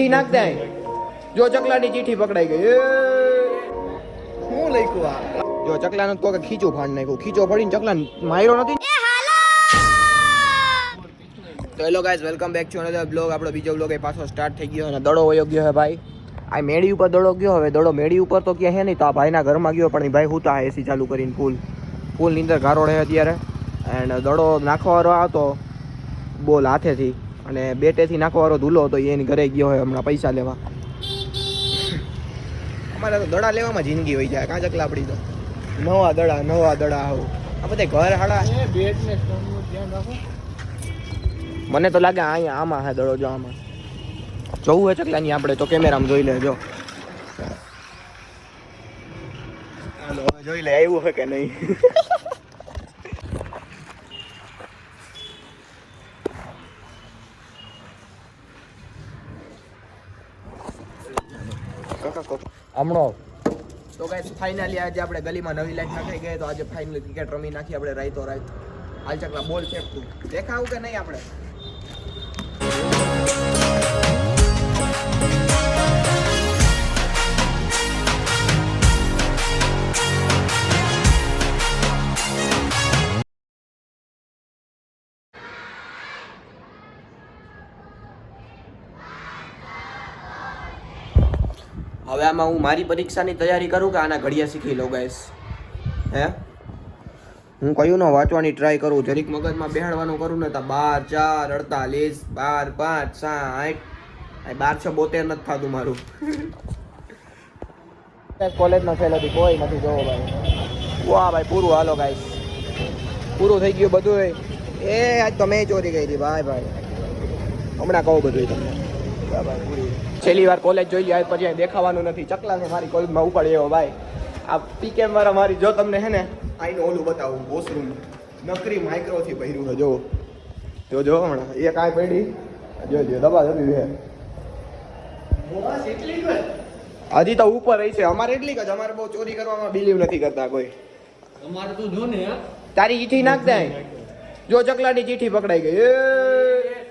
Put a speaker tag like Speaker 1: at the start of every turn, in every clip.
Speaker 1: ચીઠી નાખ દે. જો ચકલાની ચીઠી પકડાઈ ગઈ. હું લખ્યું આ? જો ચકલાનું તો કે ખીચું ફાડ નાખ્યું. ખીચો ફાડીને ચકલા માર્યો નથી તો hello guys welcome back to another blog આપણો બીજો બ્લોગ એ પાછો સ્ટાર્ટ થઈ ગયો અને દડો વયો ગયો હે ભાઈ. આ મેડી ઉપર દડો ગયો હવે દડો મેડી ઉપર તો ક્યાં હે નહીં. તો આ ભાઈના ઘરમાં ગયો પણ એ ભાઈ આ એસી ચાલુ કરીને ફૂલ ફૂલ નીંદર ગારો રહે અત્યારે. એન્ડ દડો નાખવાવાળો હતો બોલ હાથેથી. અને બેટેથી નાખવાવાળો ધૂલો હતો એની ઘરે ગયો હોય હમણાં પૈસા લેવા. અમારે તો દડા લેવામાં જિંદગી હોય જાય કાં લાપડી તો. નવા દડા નવા દડા આવું. આ બધા ઘર હાડા. મને તો લાગે અહીંયા આમાં હે દડો જો આમાં. જોવું હે ચકલાની આપણે તો કેમેરામાં જોઈ લેજો જોઈ લે આવ્યું હોય કે નહીં? હમણો. તો ગાઈસ ફાઇનલી આજે આપણે ગલીમાં નવી લાઈન નાખાઈ ગઈ, તો આજે ફાઇનલી ક્રિકેટ રમી નાખી આપણે રાઈતો રાઈત. હાલ ચકલા બોલ ફેંકતું દેખાવું કે નહીં આપણે? હવે આમાં હું મારી પરીક્ષાની તૈયારી કરું કે આના ઘડિયા શીખી લઉં ગાઈસ હે? હું કયું ન વાંચવાની ટ્રાય કરું જરીક મગજમાં બેહાડવાનું કરું ને તો બાર ચાર અડતાલીસ બાર પાંચ સાઠ બાર છ બોતેર નથી થતું મારું. કોલેજમાં ફેલ હતી કોઈ નથી જોવો ભાઈ. વાહ ભાઈ પૂરું હાલો ગાઈસ પૂરું થઈ ગયું બધું એ આજ તો મેં ચોરી કરી હતી ભાઈ ભાઈ હમણાં કહું બધું તમને. છેલ્લી વાર કોલેજ જોઈ લે પછી દેખાવાનું નથી. ચકલા છે મારી કોલેજમાં ઉપાડી એવો ભાઈ. આ પીકેમ વાળા મારી જો તમને હે ને આઈનું ઓલું બતાવું વોશરૂમ નકરી માઇક્રોથી પહેર્યું છે જો જો જો હમણાં. એક આય પડી. જો જો દબા દબી છે હજી તો ઉપર રહી છે. અમારે એટલી જ અમારે બહુ ચોરી કરવામાં બિલીવ નથી કરતા કોઈ.
Speaker 2: અમારે તો જો ને
Speaker 1: તારી ચીઠી નાખ દે. જો ચકલાની ચીઠી પકડાઈ ગઈ. એ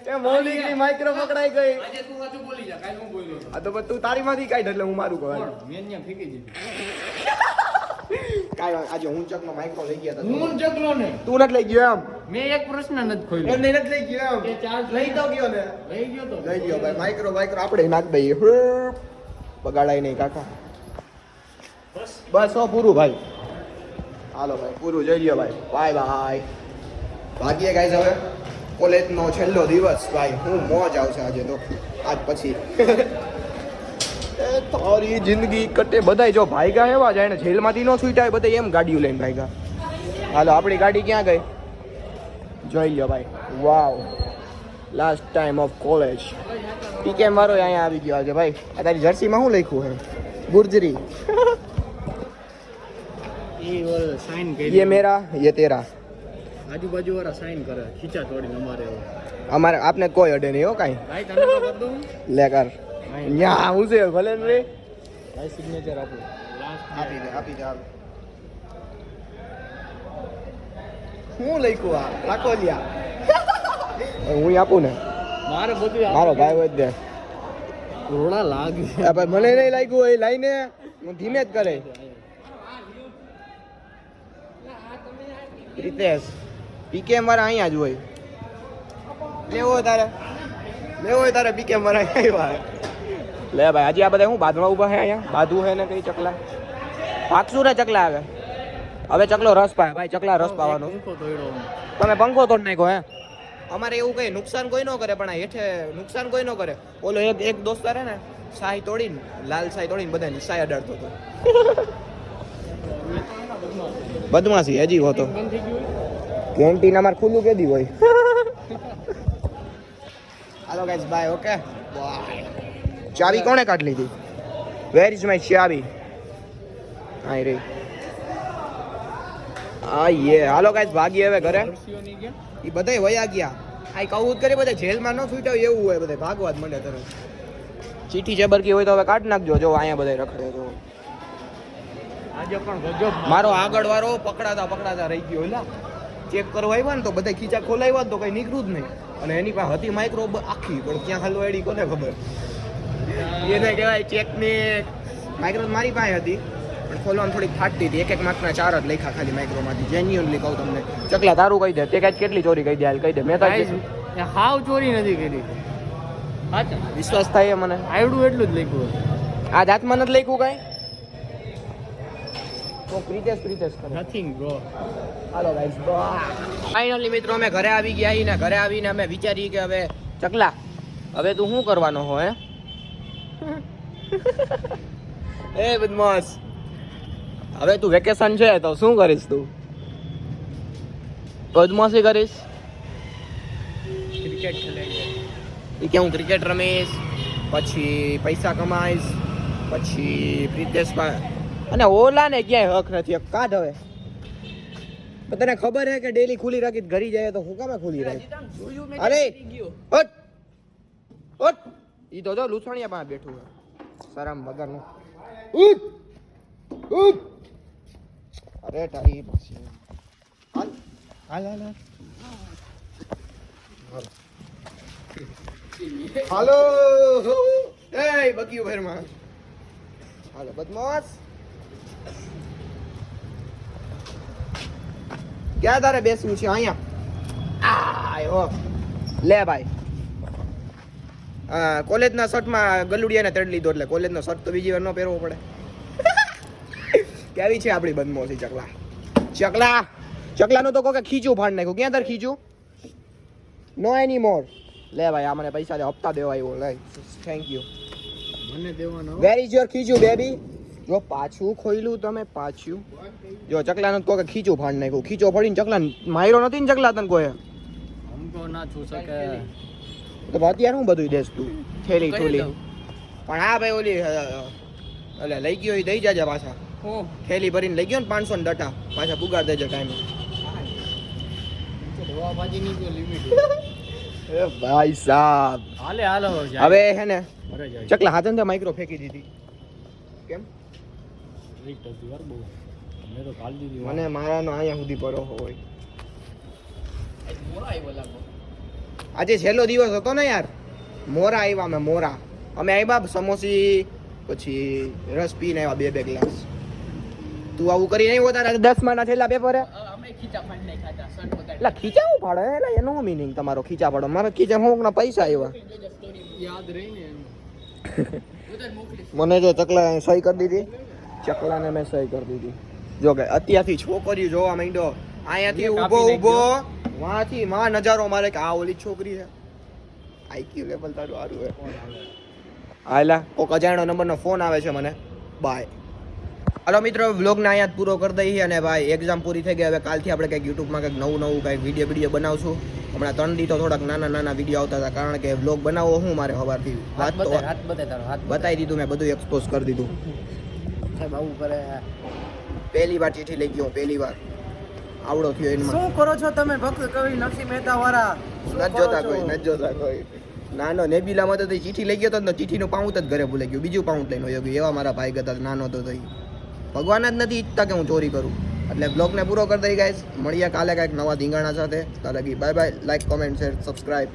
Speaker 1: એ મોલીની માઇક્રો પકડાઈ ગઈ.
Speaker 2: આજે તું સાચું બોલી જા કાલ હું બોલ્યો
Speaker 1: આ તો તું તારી માંથી કાઢ એટલે હું મારું કહું.
Speaker 2: મેં ત્યાં ફેંકી દીધું.
Speaker 1: કાંઈ આજે હું ચકનો માઇક્રો લઈ ગયા હતા
Speaker 2: હું ને
Speaker 1: તું નથી લઈ ગયો એમ?
Speaker 2: મેં એક પ્રશ્ન નથી ખોલ્યો
Speaker 1: નહીં નથી લઈ ગયો
Speaker 2: કે
Speaker 1: એમ
Speaker 2: ચાર્જ
Speaker 1: લઈ તો ગયો ને.
Speaker 2: લઈ ગયો તો.
Speaker 1: લઈ ગયો ભાઈ માઇક્રો માઇક્રો આપણે નાખ દઈએ. બગાડાય નહીં કાકા. બસ હો પૂરું ભાઈ. હાલો ભાઈ પૂરું જઈ લ્યો ભાઈ. બાય બાય ભાગીએ ગાઈઝ હવે. કોલેજનો છેલ્લો દિવસ ભાઈ હું મોજ આવશે આજે તો આજ પછી એ તારી જિંદગી કટે બધાય જો ભાઈગા એવા જાય ને જેલમાંથી ન છૂટાય બધા એમ ગાડીઓ લઈને ભાઈગા હાલો આપણી ગાડી ક્યાં ગઈ જોઈ લ્યો ભાઈ wow last time of college પીકેમ વાળો અહીંયા આવી ગયો આજે ભાઈ આ તારી જર્સીમાં શું લખ્યું છે ગુર્જરી
Speaker 2: એ ઓલ સાઈન
Speaker 1: ये मेरा ये तेरा
Speaker 2: આજુબાજુ વાળા સાઈન કરે ખીચા તોડીને અમારે એવું.
Speaker 1: અમારે આપને કોઈ અડે નહીં હો કાંઈ.
Speaker 2: ભાઈ તને કરી દઉં
Speaker 1: લે કર. ન્યા હું છે ભલે ને રે.
Speaker 2: ભાઈ સિગ્નેચર આપું.
Speaker 1: આપી દે આપી દે હાલ. હું લખ્યું આ? રાખો લ્યા. હું આપું ને?
Speaker 2: મારે બધું
Speaker 1: મારો ભાઈ હોય દે.
Speaker 2: રોડા લાગે.
Speaker 1: આ ભાઈ મને નહીં લાગ્યું એ લાઈને. હું ધીમે જ કરે. રીતેશ. પીકે મારા અહીંયા જ હોય. લેવો હોય તારે. લેવો હોય તારે પીકે મારા અહીંયા આવ્યા લે ભાઈ હજી આ બધા હું બાદમાં ઊભા હે અહીંયા? બાદુ છે ને કઈ ચકલા? ભાગશું ને ચકલા આવે હવે ચકલો રસ પાય. ભાઈ ચકલા રસ પાવાનો. તમે પંખો તોડ નાખ્યો હે? અમારે એવું કઈ નુકસાન કોઈ ન કરે પણ આ હેઠે નુકસાન કોઈ ન કરે. ઓલો એક એક દોસ્તાર હે ને સાહી તોડીને લાલ સાહી તોડીને બધાને સાહી અડાડતો હતો. બદમાશી હજી હોતો.
Speaker 2: બંધ
Speaker 1: કેન્ટીન અમાર ખુલ્લું કેદી હોય. હાલો ગાઈસ બાય ઓકે બાય ચાવી કોણે કાઢ લીધી? વેર ઇઝ માય ચાવી? આઈ રે. આ યે હાલો ગાઈસ ભાગી હવે ઘરે. એ બધાય વયા ગયા. આ કહું જ કરે બધા જેલમાં ન છૂટ્યા એવું હોય બધા ભાગવા જ મળે તરત. ચીઠી જબરકી હોય તો હવે કાઢ નાખજો. જો અહીંયા બધા રખડે તો.
Speaker 2: આજે પણ ગજબ
Speaker 1: મારો આગળ વાળો પકડાતા પકડાતા રહી ગયો એલા ચેક કરવા આવ્યા ને તો બધા ખીચા ખોલાવ્યા ને તો કઈ નીકળ્યું જ નહીં. અને એની પાસે હતી માઇક્રો આખી પણ ક્યાં ખાલી એડી કોને ખબર? એને કહેવાય ચેકમેટ માઇક્રો મારી પાસે હતી પણ ખોલવામાં થોડીક ફાટતી હતી. એક એક માર્કના ચાર જ લખ્યા ખાલી માઇક્રોમાંથી જેન્યુઅનલી કહું તમને. ચકલા તારું કહી દે તે કાંઈ કેટલી ચોરી કહી દે હાલ કહી દે. મેં તો
Speaker 2: હાવ ચોરી નથી કરી.
Speaker 1: વિશ્વાસ થાય એ મને.
Speaker 2: આવડું એટલું જ લખ્યું
Speaker 1: આ જાતમાં નથી લખ્યું કાંઈ? તો પ્રીતેશ પ્રીતેશ કરે.
Speaker 2: નથિંગ બ્રો
Speaker 1: હાલો ગાઈસ ફાઇનલી મિત્રો અમે ઘરે આવી ગયા ને ઘરે આવીને અમે વિચારીએ કે હવે ચકલા હવે તું શું કરવાનો હો હે? એ બદમાશ. હવે તું વેકેશન છે તો શું કરીશ તું? બદમાશી કરીશ?
Speaker 2: ક્રિકેટ ખેલે
Speaker 1: એ કે હું ક્રિકેટ રમીશ પછી પૈસા કમાઈશ પછી પ્રીતેશ અને ઓલા ને ક્યાંય હક નથી કાઢ હવે. તને ખબર છે કે ડેલી ખુલી રાખી ઘરી જાય તો હું કામે ખુલી રાખી? અરે ઓટ ઓટ ઈ તો જો લૂછણિયા પાસે બેઠું હે શરમ વગરનું. ઉઠ ઉઠ. અરે તારી પછી. હાલ હાલ હાલ હાલ. એ બકીયું ભરમાં હાલો બદમાશ. ક્યાં તારે બેસવું છે? અહીંયા. લે ભાઈ. કોલેજના શર્ટમાં ગલુડિયાને તેડ લીધો એટલે કોલેજનો શર્ટ તો બીજી વાર ન પહેરવો પડે. કેવી છે આપણી બદમોસી ચકલા? ચકલા! ચકલાનું તો કોઈ ખીચું ફાડ નાખ્યું. ક્યાં તાર ખીચું? નો એની મોર લે ભાઈ આ મને પૈસા દે હપ્તા દેવા આવ્યો. લે થેન્ક યુ
Speaker 2: મને દેવાનો.
Speaker 1: વેર ઇઝ યોર ખીચું બેબી જો પાછું ખોઈલું તમે પાછું. જો ચકલાનું કોઈ ખીચું ફાડ નાખ્યું. ખીચો ફાડીને ચકલા માયરો નથી ને ચકલા તને કોઈ
Speaker 2: હમકો ના છું શકે.
Speaker 1: તો અત્યારે હું બધું દેશ તું? થેલી થોલી. પણ હા ભાઈ ઓલી એટલે લઈ ગયો એ દઈ જાજે પાછા.
Speaker 2: હું.
Speaker 1: થેલી ભરીને લઈ ગયો ને પાંચસો ને ડટા. પાછા પુગાર દેજો ટાઈમે
Speaker 2: દવાબાજી ની તો લિમિટ
Speaker 1: એ ભાઈ સાહેબ
Speaker 2: હાલે હાલો
Speaker 1: હવે હે ને ચકલા હાથે માઇક્રો ફેંકી દીધી. કેમ?
Speaker 2: સ્ટ્રિક્ટ હતી યાર બહુ મેં તો કાલ દીધી
Speaker 1: મને મારાનો અહીંયા સુધી પરો હોય. આજે છેલ્લો દિવસ હતો ને યાર. મોરા આવ્યા અમે મોરા. અમે આવ્યા સમોસી પછી રસ પીને આવ્યા બે બે ગ્લાસ. તું આવું કરી નહીં હોતા દસમા ના છેલ્લા પેપરે
Speaker 2: અમે ખીચા ફાડ નહીં ખાતા શર્ટ બગાડ
Speaker 1: એટલે ખીચા હું પાડે? એટલે એનો મિનિંગ તમારો ખીચા પાડો? મારા ખીચા હું ના પૈસા આવ્યા
Speaker 2: યાદ
Speaker 1: મને જો ચકલા સહી કરી દીધી. ચકલાને મેં સહી કરી દીધી. જો કે અત્યારથી છોકરીઓ જોવા માંડ્યો. અહીંયાથી ઊભો ઊભો વાંથી માં નજારો મારે કે આ ઓલી છોકરી છે. આઈક્યુ લેવલ તારું સારું હે હાલા કોક અજાણ્યો નંબરનો ફોન આવે છે મને. બાય હલો મિત્રો વ્લોગને અહીંયા પૂરો કરી દઈએ અને ભાઈ એક્ઝામ પૂરી થઈ ગઈ. હવે કાલથી આપણે કંઈક યુટ્યુબમાં કંઈક નવું નવું કંઈક વીડિયો વીડિયો બનાવશું. હમણાં ત્રણ દી તો થોડાક નાના નાના વીડિયો આવતા હતા કારણ કે વ્લોગ બનાવો હું મારે સવારથી વાત બતાવી દીધું મેં બધું એક્સપોઝ કરી દીધું.
Speaker 2: સાહેબ આવું કરે.
Speaker 1: પહેલી વાર ચીઠી લઈ ગયો પહેલી વાર. આવડો થયો એમાં
Speaker 2: શું કરો છો તમે ભક્ત કવિ નરસિંહ મહેતા વાળા
Speaker 1: નથી જોતા કોઈ નથી જોતા કોઈ. નાનો નેબ્યુલામાં તો તે ચીઠી લઈ ગયો તો ને ચીઠીનું પાઉન્ટ જ ઘરે ભૂલાઈ ગયું. બીજું પાઉન્ટ લઈને ગયો એવા મારા ભાઈ હતા નાનો તો થઈ ભગવાન જ નથી ઈચ્છતા કે હું ચોરી કરું. એટલે બ્લોગને પૂરો કરી દઈ ગાઈસ મળીએ કાલે કાંઈક નવા ધીંગાણા સાથે. તારે bye bye like comment share subscribe